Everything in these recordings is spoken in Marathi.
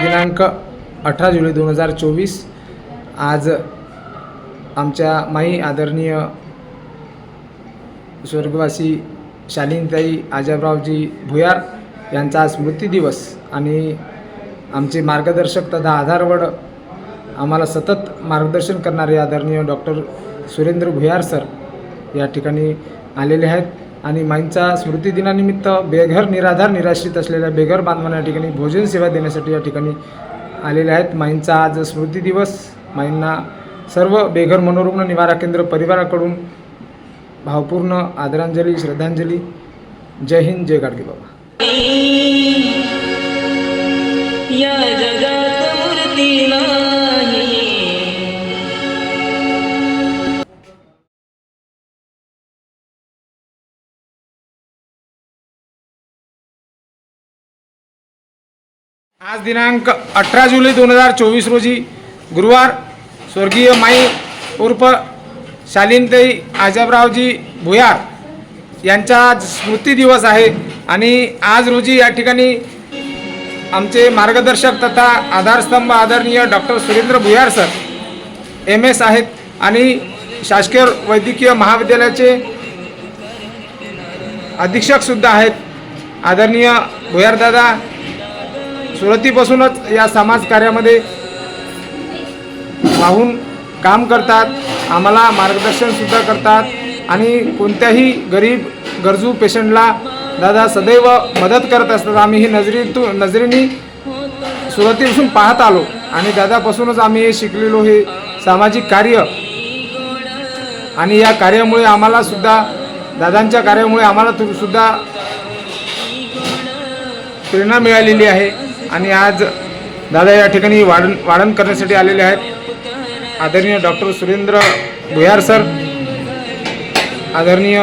दिनांक अठरा जुलै दोन हजार चोवीस. आज आमच्या माई आदरणीय स्वर्गवासी शालिनताई आजाबरावजी भुयार यांचा आज दिवस आणि आमचे मार्गदर्शक तथा आधारवड आम्हाला सतत मार्गदर्शन करणारे आदरणीय डॉक्टर सुरेंद्र भुयार सर या ठिकाणी आलेले आहेत. आणि माईंचा स्मृतिदिनानिमित्त बेघर निराधार निराश्रित असलेल्या बेघर बांधवांना या ठिकाणी भोजन सेवा देण्यासाठी या ठिकाणी आलेले आहेत. माईंचा आज स्मृती दिवस. माईंना सर्व बेघर मनोरुग्ण निवारा केंद्र परिवाराकडून भावपूर्ण आदरांजली श्रद्धांजली. जय हिंद जय गाडगे बाबा. आज दिनांक अठरा जुलै दोन हजार चोवीस रोजी गुरुवार स्वर्गीय माई उर्फ शालिनताई आजबरावजी भुयार यांचा आज स्मृती दिवस आहे आणि आज रोजी या ठिकाणी आमचे मार्गदर्शक तथा आधारस्तंभ आदरणीय डॉक्टर सुरेंद्र भुयार सर एम एस आहेत आणि शासकीय वैद्यकीय महाविद्यालयाचे अधीक्षकसुद्धा आहेत. आदरणीय भुयारदादा सुरुवातीपासूनच या समाज कार्यामध्ये वाहून काम करतात आम्हाला मार्गदर्शनसुद्धा करतात आणि कोणत्याही गरीब गरजू पेशंटला दादा सदैव मदत करत असतात. आम्ही ही नजरेतून नजरेनी सुरुवातीपासून पाहत आलो आणि दादापासूनच आम्ही हे शिकलेलो हे सामाजिक कार्य. आणि या कार्यामुळे आम्हाला सुद्धा दादांच्या कार्यामुळे आम्हाला तु- सुद्धा प्रेरणा मिळालेली आहे. आणि आज दादा या ठिकाणी वाढण वाढण करण्यासाठी आलेले आहेत. आदरणीय डॉक्टर सुरेंद्र भुयार सर आदरणीय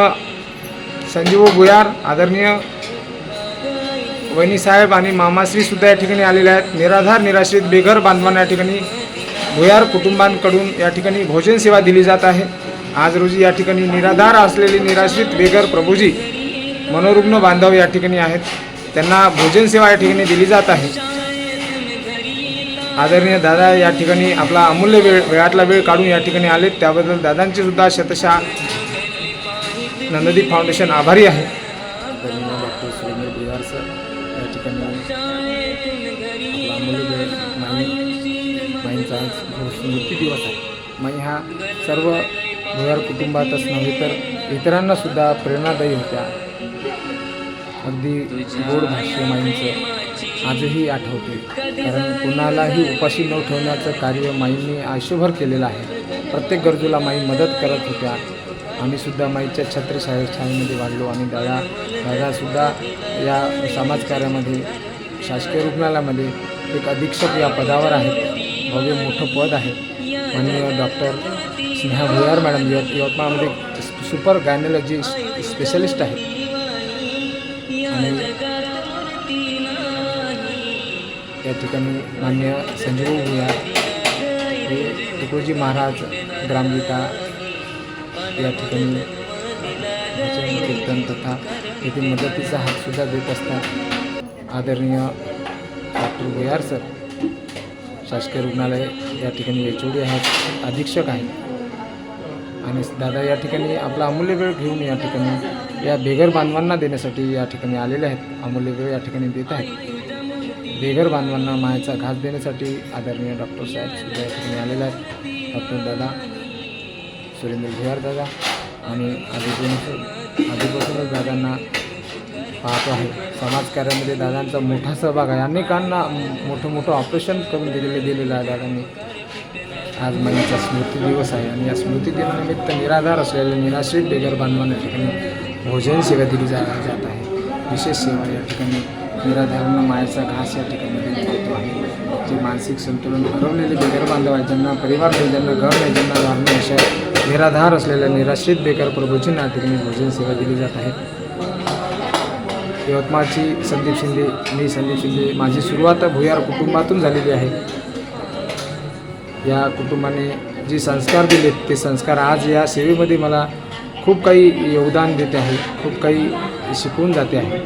संजीव भुयार आदरणीय वहिनी साहेब आणि मामाश्रीसुद्धा या ठिकाणी आलेले आहेत. निराधार निराश्रित बेघर बांधवांना या ठिकाणी भुयार कुटुंबांकडून या ठिकाणी भोजन सेवा दिली जात आहे. आज रोजी या ठिकाणी निराधार असलेले निराश्रित बेघर प्रभूजी मनोरुग्ण बांधव या ठिकाणी आहेत. त्यांना भोजन सेवा या ठिकाणी दिली जात आहे. आदरणीय दादा या ठिकाणी आपला अमूल्य वेळ वेळातला वेळ काढून या ठिकाणी आलेत. त्याबद्दल दादांचे सुद्धा शतशा नंददीप फाउंडेशन आभारी आहे. Doctor Surendra sir. या ठिकाणी अमूल्य वेळ माईंचा स्मृती दिवस आहे. माई हा सर्व भुयार कुटुंबातच नव्हे तर इतरांना सुद्धा प्रेरणादायी होत्या अगदी गोड भाष्य माईंचं आजही आठवते. कारण कुणालाही उपाशी न ठेवण्याचं कार्य माईंनी आयुष्यभर केलेलं आहे. प्रत्येक गरजूला माई मदत करत होत्या. आम्ही सुद्धा माईच्या छत्रछाया छायेमध्ये वाढलो. आणि दादा दादासुद्धा या समाजकार्यामध्ये शासकीय रुग्णालयामध्ये एक अधीक्षक या पदावर आहेत. भव्य मोठं पद आहे. माननीय डॉक्टर स्नेहा भुयार मॅडम यवतमाळमध्ये सुपर गायनॉलॉजी स्पेशलिस्ट आहेत. या ठिकाणी मान्य संजीव भुया हे तुकोजी महाराज ग्रामगीता या ठिकाणी कीर्तन तथा येथे मदतीचा हातसुद्धा देत असतात. आदरणीय डॉक्टर भुयार सर शासकीय रुग्णालय या ठिकाणी एच ओ डी आहेत अधीक्षक आहेत. आणि दादा या ठिकाणी आपला अमूल्य वेळ घेऊन या ठिकाणी या बेघर बांधवांना देण्यासाठी या ठिकाणी आलेले आहेत. अमूल्य वेळ या ठिकाणी देत आहेत. बेघर बांधवांना मायाचा घास देण्यासाठी आदरणीय डॉक्टर साहेब सुद्धा आलेले आहेत. डॉक्टर दादा सुरेंद्र भुयार दादा आणि आधीपासून आधीपासूनच दादांना पाहतो आहे. समाजकार्यामध्ये दादांचा मोठा सहभाग आहे. अनेकांना मोठं मोठं ऑपरेशन करून दिलेले दिलेलं आहे दादांनी. आज महिन्याचा स्मृती दिवस आहे आणि या स्मृती दिनानिमित्त निराधार असलेल्या निराश्रित बेघर बांधवांना ठिकाणी भोजन सेवा दिली जा जात आहे. विशेष सेवा या ठिकाणी निराधारण मायाचा घास या ठिकाणी होतो जातो आहे. जे मानसिक संतुलन हरवलेले बेघर बांधव आहेत ज्यांना परिवार नाही ज्यांना घर नाही ज्यांना घर नाही अशा निराधार असलेल्या निराश्रित बेकार प्रभूजींना या ठिकाणी भोजन सेवा दिली जात आहे. यवतमाळची संदीप शिंदे मी संदीप शिंदे माझी सुरुवात भुयार कुटुंबातून झालेली आहे. या कुटुंबाने जे संस्कार दिलेत ते संस्कार आज या सेवेमध्ये मला खूप काही योगदान देते आहे खूप काही शिकवून जाते आहे.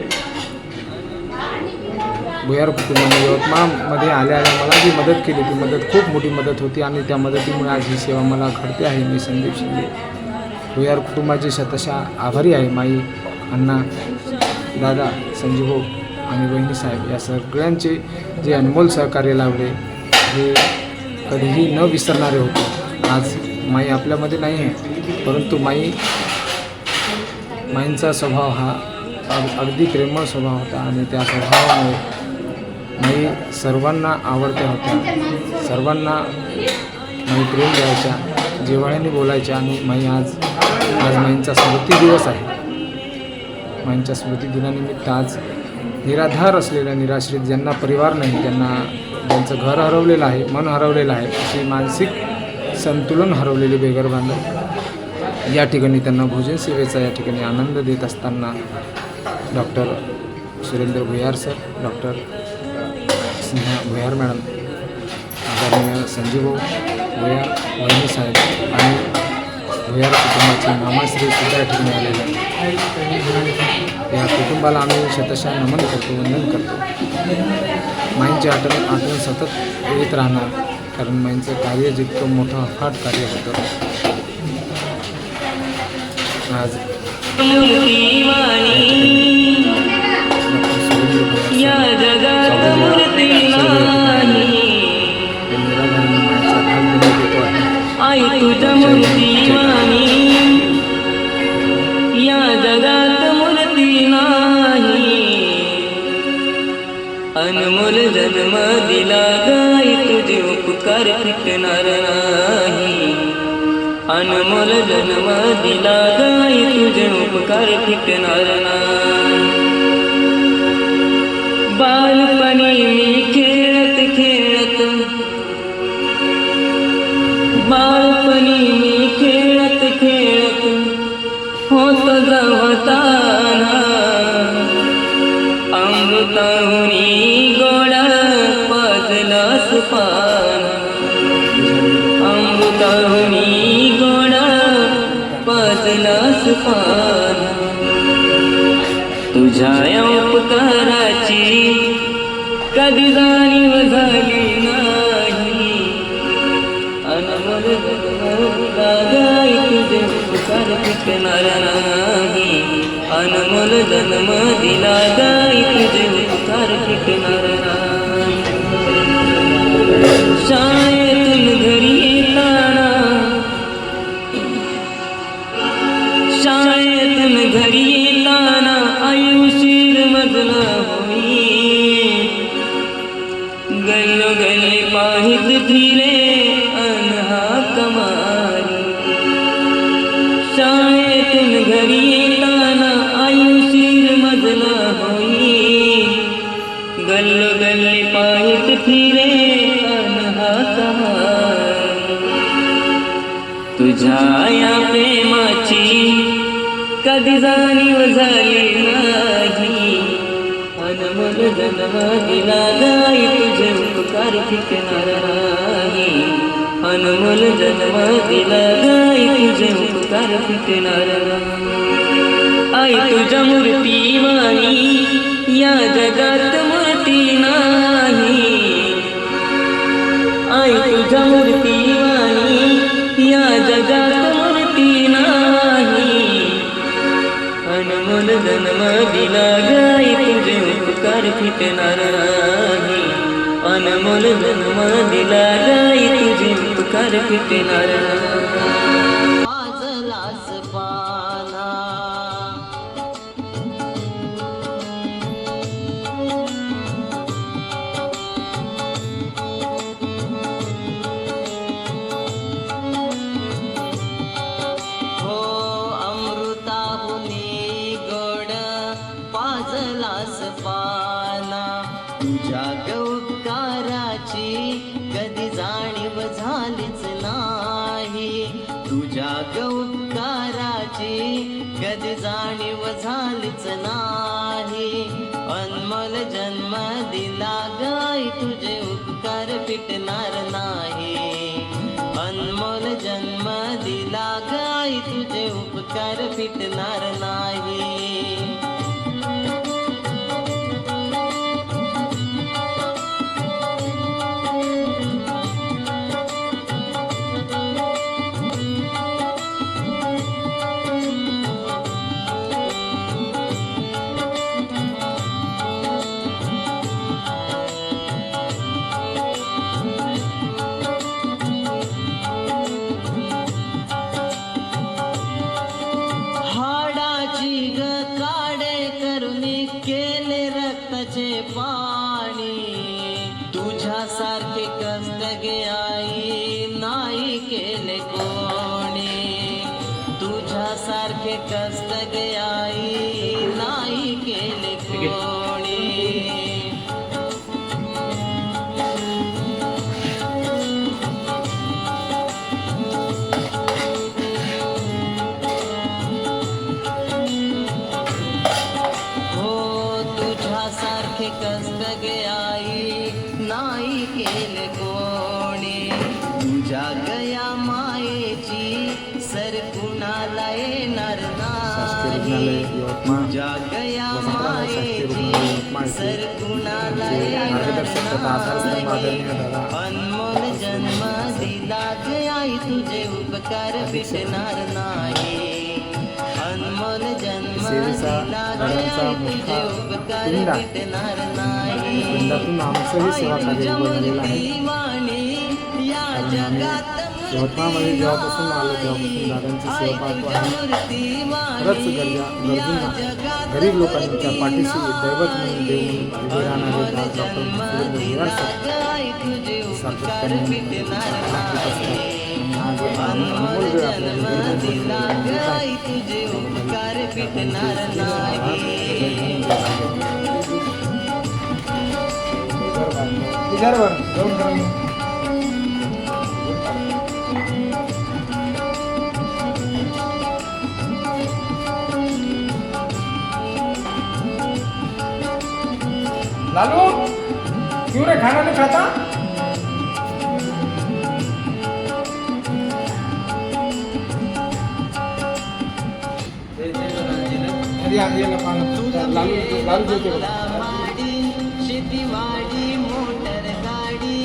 भुयार कुटुंबाने यवतमाळमध्ये आल्या आल्या मला जी मदत केली ती मदत खूप मोठी मदत होती आणि त्या मदतीमुळे आज ही सेवा मला घडते आहे मी संदीप शिंदे. भुयार कुटुंबाचे शतशा आभारी आहे माई अण्णा दादा संजीव आणि बहिणी साहेब. या सगळ्यांचे जे अनमोल सहकार्य लाभले हे कधीही न विसरणारे होते. आज माई आपल्यामध्ये नाही आहे परंतु माई माईंचा स्वभाव हा अग अगदी प्रेमळ स्वभाव होता आणि त्या स्वभावामुळे मी सर्वांना आवडत्या होत्या. सर्वांना माई प्रेम द्यायच्या जिव्हाळ्याने बोलायच्या आणि माई आज आज माईंचा स्मृती दिवस आहे. माईंच्या स्मृती दिनानिमित्त आज निराधार असलेल्या निराश्रित ज्यांना परिवार नाही ज्यांना ज्यांचं घर हरवलेलं आहे मन हरवलेलं आहे अशी मानसिक संतुलन हरवलेले बेघर बांधव. या ठिकाणी त्यांना भोजन सेवेचा या ठिकाणी आनंद देत असताना डॉक्टर सुरेंद्र भुयार सर डॉक्टर स्नेहा भुयार मॅडम आदरणीय संजीव भुयार वहिनी साहेब आणि भुयार कुटुंबाचे मामाश्री सुद्धा या ठिकाणी आलेले. या कुटुंबाला आम्ही शतशः नमन करतो वंदन करतो माईंची आठवण आठवण सतत येत राहणार कारण माईंचं कार्य जितकं मोठं अफाट कार्य होतं आज या जगात आहे आई तुझ्या या जगात मूर्ती नाही. अनमोल जन्म दिला गाई तुझे उपकार फिटणार नाही. अनमोल जन्म दिला गाई तुझे उपकार फिटणार नाही. बालपणी मी खेळत खेळत बाल भवताना अमृतहुनी गोड पाजलास पान अमृतहुनी गोड पाजलास पान तुझ्या उपकाराची कधी जाणीव झाली नाही. अनमोल उपकार पिकणार नाही अनमोल जन्म दिला गाई तुझे उपकार पिकणार नाही तुझ्या या प्रेमाची कधी जाणीव झाली नाही. अनमोल जन्म दिला गाई तुझे उपकार फिटणार नाही. अनमोल जन्म दिला गाई तुझे उपकार फिटणार नाही. आई तुझ्या मूर्ती वाणी या जगात मूर्ती नाही. फिटणार नाही अनमोल जन्म दिला गाई तुझे उपकार फिटणार नाही तुझ्या गौकाराची कधी जाणीव झालीच नाही. अनमोल जन्म दिला गाय तुझे उपकार फिटणार नाही. अनमोल जन्म दिला गाय तुझे उपकार फिटणार नाही केले रक्ताचे पा कुणाला मार्गदर्शक आधारस्तंभ आदरणीय दादा अनमोल जन्म अनमोल सेवेचा दिला मोठा उपकार पिंडा भेटणार आमचंही सेवा कार्य उघडलेलं आहे. यवतमाळमध्ये जेव्हापासून आलो तेव्हापासून दादांची सेवा पाहतो आहे. खरंच गरजा गरजूंना गरीब लोकांच्या पाठीशी दैवत म्हणून देव म्हणून उभे राहणारे डॉ- डॉक्टर सुरेंद्र लालू क्यों रे खाना नहीं खाता? शेतीवाडी मोटर गाडी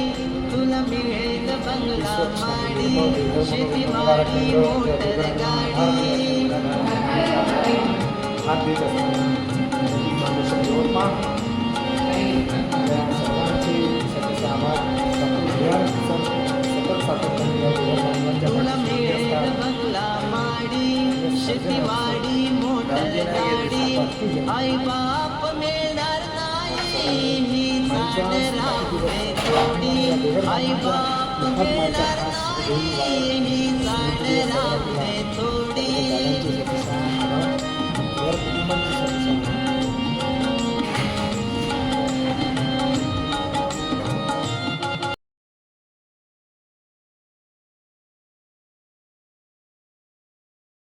तुला मिळेल बंगला माडी शेतीवाडी मोटर गाडी शेतीवाडी मोटर गाडी आई बाप मिळणार नाही मी झाड राखते थोडी आई बाप मिळणार नाही मी झाड राखते थोडी